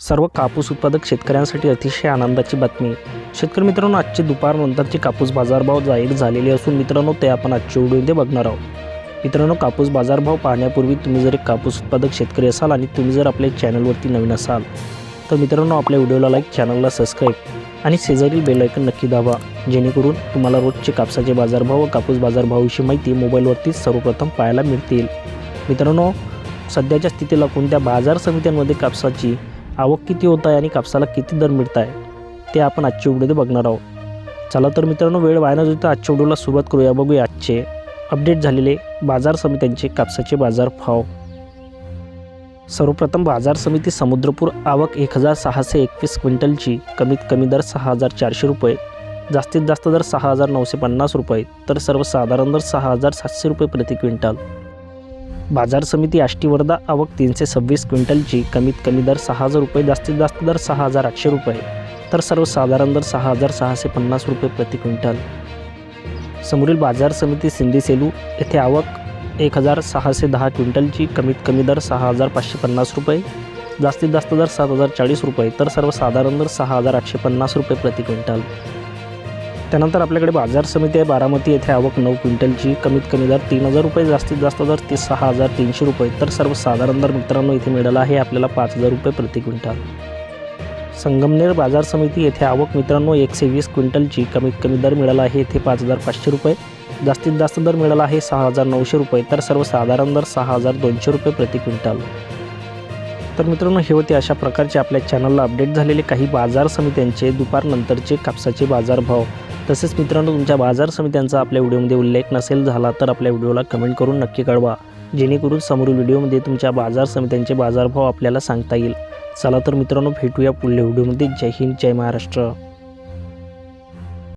सर्व कापूस उत्पादक शेतकऱ्यांसाठी अतिशय आनंदाची बातमी. शेतकरी मित्रांनो आजचे दुपारनंतरचे कापूस बाजारभाव जाहीर झालेले असून मित्रांनो ते आपण आजच्या व्हिडिओमध्ये बघणार आहोत. मित्रांनो कापूस बाजारभाव पाहण्यापूर्वी तुम्ही जर एक कापूस उत्पादक शेतकरी असाल आणि तुम्ही जर आपल्या चॅनलवरती नवीन असाल तर मित्रांनो आपल्या व्हिडिओला लाईक चॅनलला सबस्क्राईब आणि शेजारील बेलायकन नक्की दाबा जेणेकरून तुम्हाला रोजचे कापसाचे बाजारभाव व कापूस बाजारभावाविषयी माहिती मोबाईलवरती सर्वप्रथम पाहायला मिळतील. मित्रांनो सध्याच्या स्थितीला कोणत्या बाजार समित्यांमध्ये कापसाची आवक किती होत आहे आणि कापसाला किती दर मिळत आहे ते आपण आजच्या व्हिडिओमध्ये बघणार आहोत. चला तर मित्रांनो वेळ वाया न जाता आजच्या व्हिडिओला सुरुवात करूया. बघूया आजचे अपडेट झालेले बाजार समित्यांचे कापसाचे बाजार भाव सर्वप्रथम बाजार समिती समुद्रपूर आवक एक हजार सहाशे एकवीस क्विंटलची कमीत कमी दर सहा हजार चारशे रुपये जास्तीत जास्त दर सहा हजार नऊशे पन्नास रुपये तर सर्वसाधारण दर सहा हजार सातशे रुपये प्रति क्विंटल. बाजार समिती आष्टी वर्धा आवक तीनशे सव्वीस क्विंटलची कमीत कमी दर सहा हजार रुपये जास्तीत जास्त दर सहा हजार आठशे रुपये तर सर्वसाधारण दर सहा हजार सहाशे पन्नास रुपये प्रति क्विंटल. समोरील बाजार समिती सिंधी सेलू येथे आवक एक हजार सहाशे दहा क्विंटलची कमीत कमी दर सहा हजार पाचशे पन्नास रुपये जास्तीत जास्त दर सात हजार चाळीस रुपये तर सर्वसाधारण दर सहा हजार आठशे पन्नास रुपये प्रति क्विंटल. त्यानंतर आपल्याकडे बाजार समिती आहे. बारामती येथे आवक नऊ क्विंटलची. कमीत कमी दर तीन हजार रुपये जास्तीत जास्त दर ते सहा हजार तीनशे रुपये. तर सर्वसाधारण दर मित्रांनो इथे मिळाला आहे आपल्याला पाच हजार रुपये प्रति क्विंटल. संगमनेर बाजार समिती येथे आवक मित्रांनो एकशे वीस क्विंटलची. कमीत कमी दर मिळाला आहे येथे पाच हजार पाचशे रुपये. जास्तीत जास्त दर मिळाला आहे सहा हजार नऊशे रुपये. तर सर्वसाधारण दर सहा हजार दोनशे रुपये प्रति क्विंटल. तर मित्रांनो हे होते अशा प्रकारचे आपल्या चॅनलला अपडेट झालेले काही बाजार समित्यांचे दुपारनंतरचे कापसाचे बाजारभाव. तसेच मित्रांनो तुमच्या बाजार समित्यांचा आपल्या व्हिडिओमध्ये उल्लेख नसेल झाला तर आपल्या व्हिडिओला कमेंट करून नक्की कळवा जेणेकरून समोरील व्हिडिओमध्ये तुमच्या बाजार समित्यांचे बाजारभाव आपल्याला सांगता येईल. चला तर मित्रांनो भेटूया पुढल्या व्हिडिओमध्ये. जय हिंद जय महाराष्ट्र.